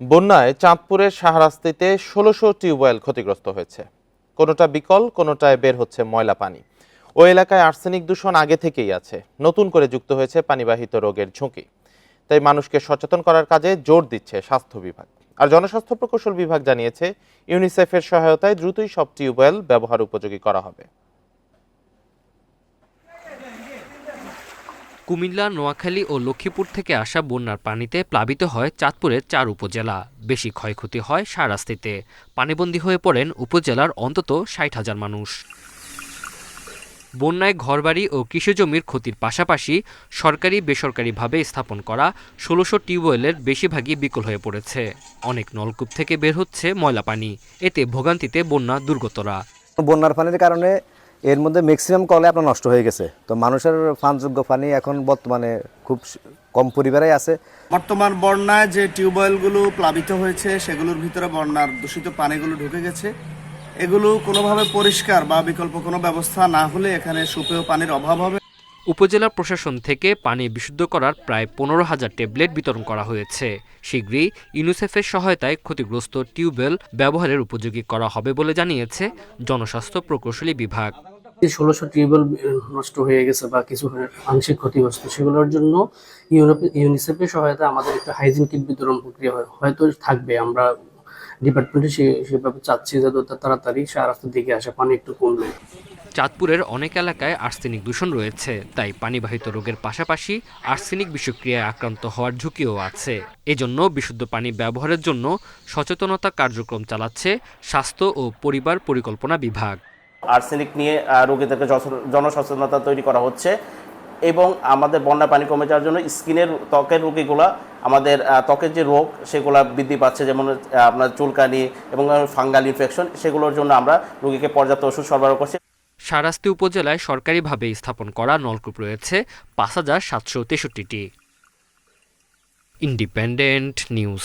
বন্যায় চাঁদপুরের সাহারাস্তিতে ষোলোশো টিউবওয়েল ক্ষতিগ্রস্ত হয়েছে। কোনোটা বিকল, কোনোটায় বের হচ্ছে ময়লা পানি। ওই এলাকায় আর্সেনিক দূষণ আগে থেকেই আছে। নতুন করে যুক্ত হয়েছে পানিবাহিত রোগের ঝুঁকি। তাই মানুষকে সচেতন করার কাজে জোর দিচ্ছে স্বাস্থ্য বিভাগ। আর জনস্বাস্থ্য প্রকৌশল বিভাগ জানিয়েছে, ইউনিসেফের সহায়তায় দ্রুতই সব টিউবওয়েল ব্যবহার উপযোগী করা হবে। কুমিল্লা, নোয়াখালী ও লক্ষ্মীপুর থেকে আসা বন্যার পানিতে প্লাবিত হয় চাঁদপুরের চার উপজেলা। বেশি ক্ষয়ক্ষতি হয় সারাস্তিতে। পানিবন্দী হয়ে পড়েন উপজেলার অন্তত ষাট হাজার মানুষ। বন্যায় ঘরবাড়ি ও কৃষিজমির ক্ষতির পাশাপাশি সরকারি বেসরকারিভাবে স্থাপন করা ষোলোশো টিউবওয়েলের বেশিরভাগই বিকল হয়ে পড়েছে। অনেক নলকূপ থেকে বের হচ্ছে ময়লা পানি। এতে ভোগান্তিতে বন্যা দুর্গতরা। বন্যার পানির কারণে এর মধ্যে ম্যাক্সিমাম কলে আপনার নষ্ট হয়ে গেছে। তো মানুষের পানযোগ্য পানি এখন বর্তমানে খুব কম পরিবারে আছে। বর্তমান বন্যায় যে টিউবওয়েলগুলো প্লাবিত হয়েছে সেগুলোর ভিতরে বন্যার দূষিত পানিগুলো ঢুকে গেছে। এগুলো কোনোভাবে পরিষ্কার বা বিকল্প কোনো ব্যবস্থা না হলে এখানে সুপেয় পানির অভাব হবে। উপজেলা প্রশাসন থেকে পানি বিশুদ্ধ করার প্রায় পনেরো হাজার ট্যাবলেট বিতরণ করা হয়েছে। শীঘ্রই ইউনিসেফের সহায়তায় ক্ষতিগ্রস্ত টিউবওয়েল ব্যবহারের উপযোগী করা হবে বলে জানিয়েছে জনস্বাস্থ্য প্রকৌশলী বিভাগ। ষোলোশো টিউবওয়েল নষ্ট হয়ে গেছে বা কিছু আংশিক ক্ষতিগ্রস্ত, সেগুলোর জন্য ইউরোপ ইউনিসেফের সহায়তা, আমাদের একটা হাইজিন কিট বিতরণ প্রক্রিয়া হয়, হয়তো থাকবে। আমরা ডিপার্টমেন্টে সে, সেভাবে চাচ্ছি যত তাড়াতাড়ি সারা রাস্তার দিকে আসে, পানি একটু কমবে। চাঁদপুরের অনেক এলাকায় আর্সেনিক দূষণ রয়েছে, তাই পানিবাহিত রোগের পাশাপাশি আর্সেনিক বিষক্রিয়ায় আক্রান্ত হওয়ার ঝুঁকিও আছে। এজন্য বিশুদ্ধ পানি ব্যবহারের জন্য সচেতনতা কার্যক্রম চালাচ্ছে স্বাস্থ্য ও পরিবার পরিকল্পনা বিভাগ। আর্সেনিক নিয়ে রোগীদেরকে জনসচেতনতা তৈরি করা হচ্ছে এবং আমাদের বন্যা পানি কমে যাওয়ার জন্য স্কিনের ত্বকের রোগীগুলা, আমাদের ত্বকের যে রোগ সেগুলো বৃদ্ধি পাচ্ছে, যেমন আপনার চুলকানি এবং ফাঙ্গাল ইনফেকশন, সেগুলোর জন্য আমরা রোগীকে পর্যাপ্ত ওষুধ সরবরাহ করছি। সারাস্তি উপজেলায় সরকারিভাবে স্থাপন করা নলকূপ রয়েছে পাঁচ হাজার সাতশো তেষট্টিটি। Independent news.